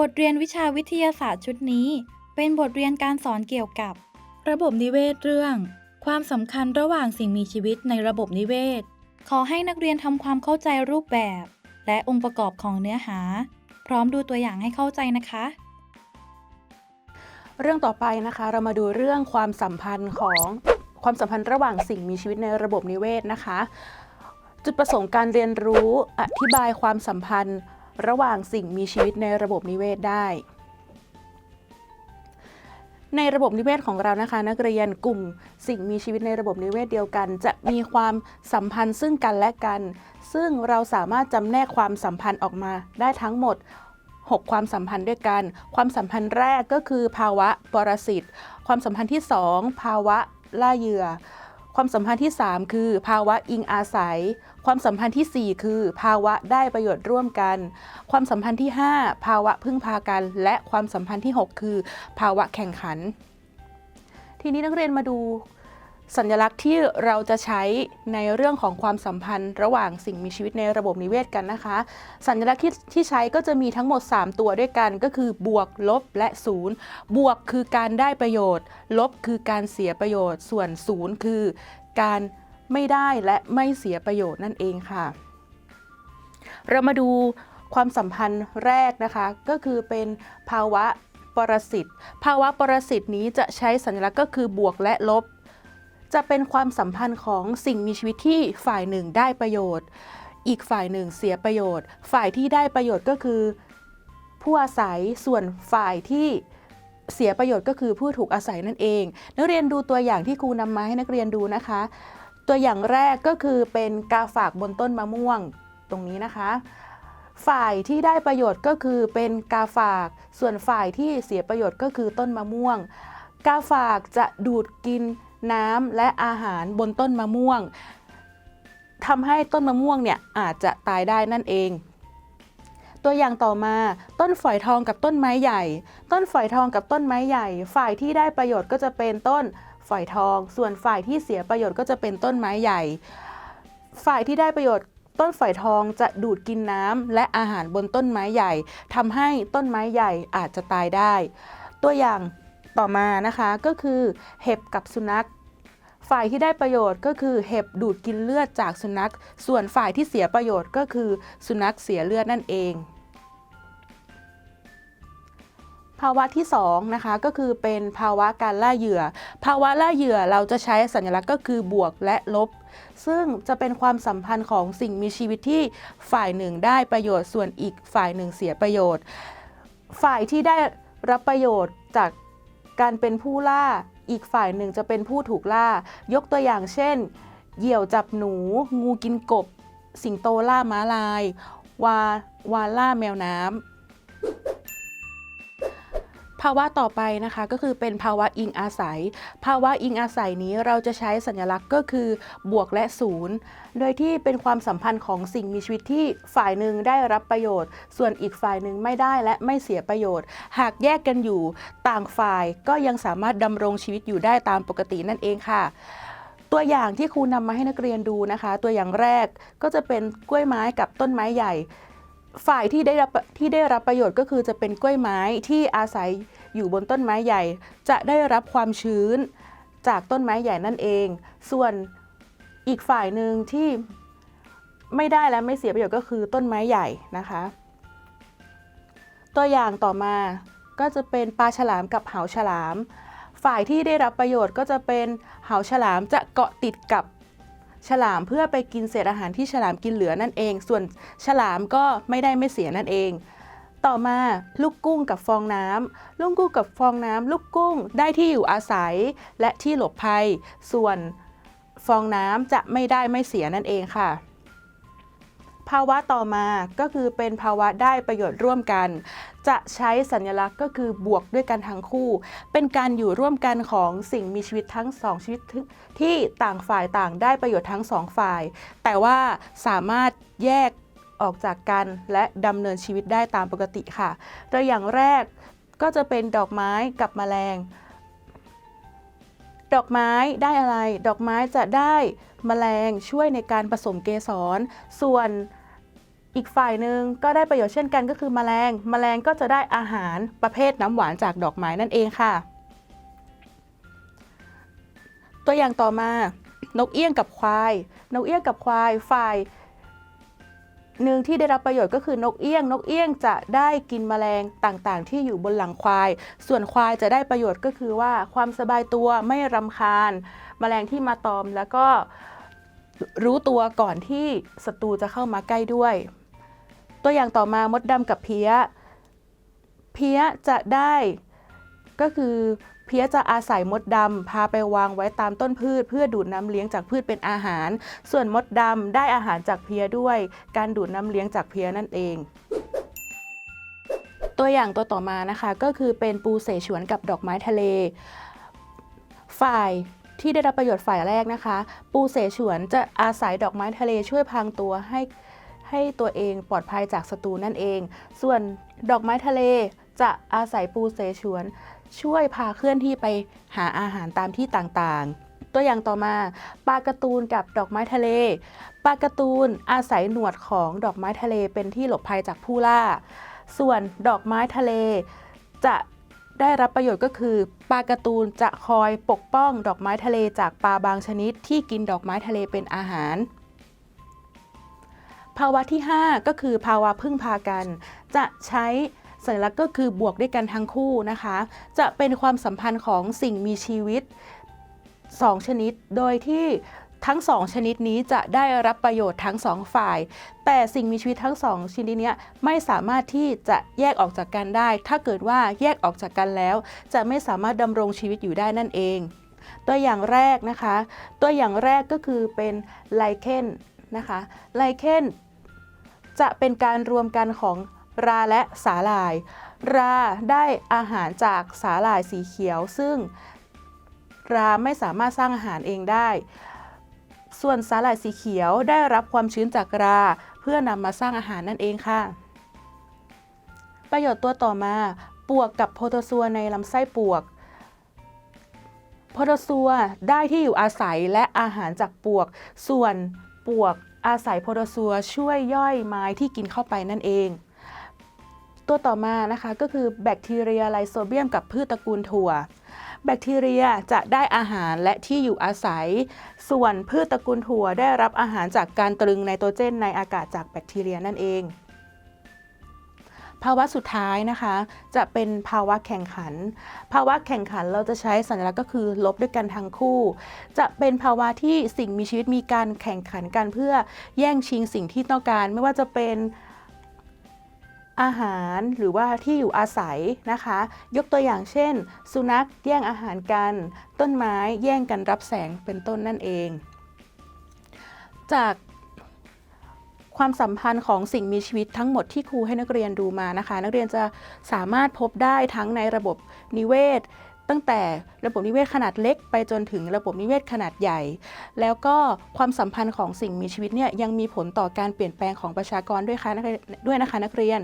บทเรียนวิชาวิทยาศาสตร์ชุดนี้ เป็นบทเรียนการสอนเกี่ยวกับ ระบบนิเวศเรื่อง ความสำคัญระหว่างสิ่งมีชีวิตในระบบนิเวศ ขอให้นักเรียนทำความเข้าใจรูปแบบ และองค์ประกอบของเนื้อหา พร้อมดูตัวอย่างให้เข้าใจนะคะ เรื่องต่อไปนะคะเรามาดูเรื่องความสัมพันธ์ของความสัมพันธ์ระหว่างสิ่งมีชีวิตในระบบนิเวศนะคะ จุดประสงค์การเรียนรู้อธิบายความสัมพันธ์ ระหว่างสิ่งมีชีวิตในระบบนิเวศได้ ในระบบนิเวศของเรานะคะ นักเรียนกลุ่มสิ่งมีชีวิตในระบบนิเวศเดียวกัน จะมีความสัมพันธ์ซึ่งกันและกัน ซึ่งเราสามารถจำแนกความสัมพันธ์ออกมาได้ทั้งหมด 6 ความสัมพันธ์ด้วยกัน ความสัมพันธ์แรกก็คือ ภาวะปรสิต ความสัมพันธ์ที่ 2 ภาวะล่าเหยื่อ ความสัมพันธ์ที่ 3 คือ ภาวะอิงอาศัย ความสัมพันธ์ทีสี่ 4 คือ ภาวะได้ประโยชน์ร่วมกัน ความสัมพันธ์ที่ 5 ภาวะพึ่งพากัน และความสัมพันธ์ที่ 6 คือ ภาวะแข่งขัน ทีนี้นักเรียนมาดู สัญลักษณ์ที่เราจะใช้ในเรื่องของความสัมพันธ์ระหว่างสิ่งมีชีวิตในระบบนิเวศกันนะคะ สัญลักษณ์ที่ที่ใช้ก็จะมีทั้งหมด 3 ตัวด้วยกันก็คือบวกลบและศูนย์บวกคือการได้ประโยชน์ ลบคือการเสียประโยชน์ ส่วนศูนย์คือการไม่ได้และไม่เสียประโยชน์นั่นเองค่ะ เรามาดูความสัมพันธ์แรกนะคะก็คือเป็นภาวะปรสิตภาวะปรสิตนี้จะใช้สัญลักษณ์ก็คือบวกและลบ จะเป็นความสัมพันธ์ของสิ่งมีชีวิตที่ฝ่ายหนึ่งได้ประโยชน์ อีกฝ่ายหนึ่งเสียประโยชน์ ฝ่ายที่ได้ประโยชน์ก็คือ ผู้อาศัยส่วนฝ่ายที่เสียประโยชน์ก็คือผู้ถูกอาศัยนั่นเอง นักเรียนดูตัวอย่างที่ครูนำมาให้นักเรียนดูนะคะ ตัวอย่างแรกก็คือเป็นกาฝากบนต้นมะม่วงตรงนี้นะคะ ฝ่ายที่ได้ประโยชน์ก็คือเป็นกาฝาก ส่วนฝ่ายที่เสียประโยชน์ก็คือต้นมะม่วง กาฝากจะดูดกิน น้ำและอาหารบนต้นมะม่วงทำให้ต้นมะม่วงเนี่ยอาจจะตายได้นั่นเอง ตัวอย่างต่อมาต้นฝอยทองกับต้นไม้ใหญ่ ต้นฝอยทองกับต้นไม้ใหญ่ ฝ่ายที่ได้ประโยชน์ก็จะเป็นต้นฝอยทอง ส่วนฝ่ายที่เสียประโยชน์ก็จะเป็นต้นไม้ใหญ่ ฝ่ายที่ได้ประโยชน์ต้นฝอยทองจะดูดกินน้ำและอาหารบนต้นไม้ใหญ่ทำให้ต้นไม้ใหญ่อาจจะตายได้ ตัวอย่าง ต่อมานะคะก็คือเห็บกับสุนัข ฝ่ายที่ได้ประโยชน์ก็คือเห็บดูดกินเลือดจากสุนัข ส่วนฝ่ายที่เสียประโยชน์ก็คือสุนัขเสียเลือดนั่นเอง ภาวะที่2นะคะก็คือเป็นภาวะการล่าเหยื่อ ภาวะล่าเหยื่อเราจะใช้สัญลักษณ์ก็คือบวกและลบ ซึ่งจะเป็นความสัมพันธ์ของสิ่งมีชีวิตที่ฝ่ายหนึ่งได้ประโยชน์ส่วนอีกฝ่ายหนึ่งเสียประโยชน์ ฝ่ายที่ได้รับประโยชน์จาก การเป็นผู้ล่า อีกฝ่ายหนึ่งจะเป็นผู้ถูกล่า ยกตัวอย่างเช่น เหยี่ยวจับหนู งูกินกบ สิงโตล่าม้าลาย วาวาล่าแมวน้ำ ภาวะต่อไปนะคะก็คือเป็นภาวะอิงอาศัย ภาวะอิงอาศัยนี้เราจะใช้สัญลักษณ์ก็คือบวกและศูนย์โดยที่เป็นความสัมพันธ์ของสิ่งมีชีวิตที่ฝ่ายหนึ่งได้รับประโยชน์ ส่วนอีกฝ่ายหนึ่งไม่ได้และไม่เสียประโยชน์ หากแยกกันอยู่ต่างฝ่ายก็ยังสามารถดำรงชีวิตอยู่ได้ตามปกตินั่นเองค่ะตัวอย่างที่ครูนำมาให้นักเรียนดูนะคะ ตัวอย่างแรกก็จะเป็นกล้วยไม้กับต้นไม้ใหญ่ ฝ่ายที่ได้รับที่ได้รับประโยชน์ก็คือจะเป็นกล้วยไม้ที่อาศัยอยู่บนต้นไม้ใหญ่ จะได้รับความชื้นจากต้นไม้ใหญ่นั่นเอง ส่วนอีกฝ่ายหนึ่งที่ไม่ได้และไม่เสียประโยชน์ก็คือต้นไม้ใหญ่นะคะ ตัวอย่างต่อมาก็จะเป็นปลาฉลามกับเหาฉลาม ฝ่ายที่ได้รับประโยชน์ก็จะเป็นเหาฉลามจะเกาะติดกับ ฉลามเพื่อไปกินเศษอาหารที่ฉลามกินเหลือนั่นเอง ส่วนฉลามก็ไม่ได้ไม่เสียนั่นเอง ต่อมาลูกกุ้งกับฟองน้ำลูกกุ้งกับฟองน้ำลูกกุ้งได้ที่อยู่อาศัยและที่หลบภัย ส่วนฟองน้ำจะไม่ได้ไม่เสียนั่นเองค่ะ ภาวะต่อมาก็คือเป็นภาวะได้ประโยชน์ร่วมกัน จะใช้สัญลักษณ์ก็คือบวกด้วยกันทั้งคู่ เป็นการอยู่ร่วมกันของสิ่งมีชีวิตทั้งสองชีวิตที่ต่างฝ่ายต่างได้ประโยชน์ทั้งสองฝ่าย แต่ว่าสามารถแยกออกจากกันและดำเนินชีวิตได้ตามปกติค่ะ ตัวอย่างแรกก็จะเป็นดอกไม้กับแมลง ดอกไม้ได้อะไร ดอกไม้จะได้แมลงช่วยในการผสมเกสร ส่วนอีกฝ่ายหนึ่งก็ได้ประโยชน์เช่นกันก็คือแมลงแมลงก็จะได้อาหารประเภทน้ำหวานจากดอกไม้นั่นเองค่ะ ตัวอย่างต่อมานกเอี้ยงกับควาย นกเอี้ยงกับควายฝ่าย หนึ่งที่ได้รับประโยชน์ก็คือนกเอี้ยง นกเอี้ยงจะได้กินแมลงต่างๆ ที่อยู่บนหลังควาย ส่วนควายจะได้ประโยชน์ก็คือว่าความสบายตัวไม่รำคาญ แมลงที่มาตอมแล้วก็รู้ตัวก่อนที่ศัตรูจะเข้ามาใกล้ด้วย ตัวอย่างต่อมามดดำกับเพี้ย เพี้ยจะได้ก็คือ เพี้ยจะอาศัยมดดำพาไปวางไว้ตามต้นพืช เพื่อดูดน้ำเลี้ยงจากพืชเป็นอาหาร ส่วนมดดำได้อาหารจากเพี้ยด้วย การดูดน้ำเลี้ยงจากเพี้ยนั่นเองตัวอย่างตัวต่อมานะคะก็คือเป็นปูเสฉวนกับดอกไม้ทะเล ฝ่ายที่ได้รับประโยชน์ฝ่ายแรกนะคะ ปูเสฉวนจะอาศัยดอกไม้ทะเลช่วยพรางตัวให้ให้ตัวเองปลอดภัยจากศัตรูนั่นเอง ส่วนดอกไม้ทะเลจะอาศัยปูเสฉวน ช่วยพาเคลื่อนที่ไปหาอาหารตามที่ต่างๆ ตัวอย่างต่อมาปลาการ์ตูนกับดอกไม้ทะเลปลาการ์ตูนอาศัยหนวดของดอกไม้ทะเลเป็นที่หลบภัยจากผู้ล่า ส่วนดอกไม้ทะเลจะได้รับประโยชน์ก็คือปลาการ์ตูนจะคอยปกป้องดอกไม้ทะเลจากปลาบางชนิดที่กินดอกไม้ทะเลเป็นอาหาร ภาวะที่ 5 ก็คือภาวะพึ่งพากัน จะใช้ สัญลักษณ์ก็คือบวกด้วยกันทั้งคู่นะคะ จะเป็นความสัมพันธ์ของสิ่งมีชีวิต 2 ชนิด โดยที่ทั้ง2ชนิดนี้จะได้รับประโยชน์ทั้ง2ฝ่าย แต่สิ่งมีชีวิตทั้ง2ชนิดนี้ไม่สามารถที่จะแยกออกจากกันได้ ถ้าเกิดว่าแยกออกจากกันแล้ว จะไม่สามารถดำรงชีวิตอยู่ได้นั่นเอง ตัวอย่างแรกนะคะ ตัวอย่างแรกก็คือเป็นไลเคนนะคะ ไลเคนจะเป็นการรวมกันของ ราและสาหร่าย ราได้อาหารจากสาหร่ายสีเขียว ซึ่งราไม่สามารถสร้างอาหารเองได้ ส่วนสาหร่ายสีเขียวได้รับความชื้นจากราเพื่อนำมาสร้างอาหารนั่นเองค่ะ ประโยชน์ตัวต่อมาปวกกับโพโตซัวในลำไส้ปวกโพโตซัวได้ที่อยู่อาศัยและอาหารจากปวก ส่วนปวกอาศัยโพโตซัวช่วยย่อยไม้ที่กินเข้าไปนั่นเอง ตัวต่อมานะคะก็คือแบคทีเรียไลโซเบียมกับพืชตระกูลถั่ว แบคทีเรียจะได้อาหารและที่อยู่อาศัย ส่วนพืชตระกูลถั่วได้รับอาหารจากการตรึงไนโตรเจนในอากาศจากแบคทีเรียนั่นเอง ภาวะสุดท้ายนะคะ จะเป็นภาวะแข่งขัน ภาวะแข่งขันเราจะใช้สัญลักษณ์ก็คือลบด้วยกันทั้งคู่ จะเป็นภาวะที่สิ่งมีชีวิตมีการแข่งขันกันเพื่อแย่งชิงสิ่งที่ต้องการ ไม่ว่าจะเป็น อาหารหรือว่าที่อยู่อาศัยนะคะ ยกตัวอย่างเช่น สุนัขแย่งอาหารกัน ต้นไม้แย่งกันรับแสงเป็นต้นนั่นเอง จากความสัมพันธ์ของสิ่งมีชีวิตทั้งหมดที่ครูให้นักเรียนดูมานะคะ นักเรียนจะสามารถพบได้ทั้งในระบบนิเวศ ตั้งแต่ระบบนิเวศขนาดเล็ก ไปจนถึงระบบนิเวศขนาดใหญ่ แล้วก็ความสัมพันธ์ของสิ่งมีชีวิตเนี่ยยังมีผลต่อการเปลี่ยนแปลงของประชากรด้วยค่ะด้วยนะคะนักเรียน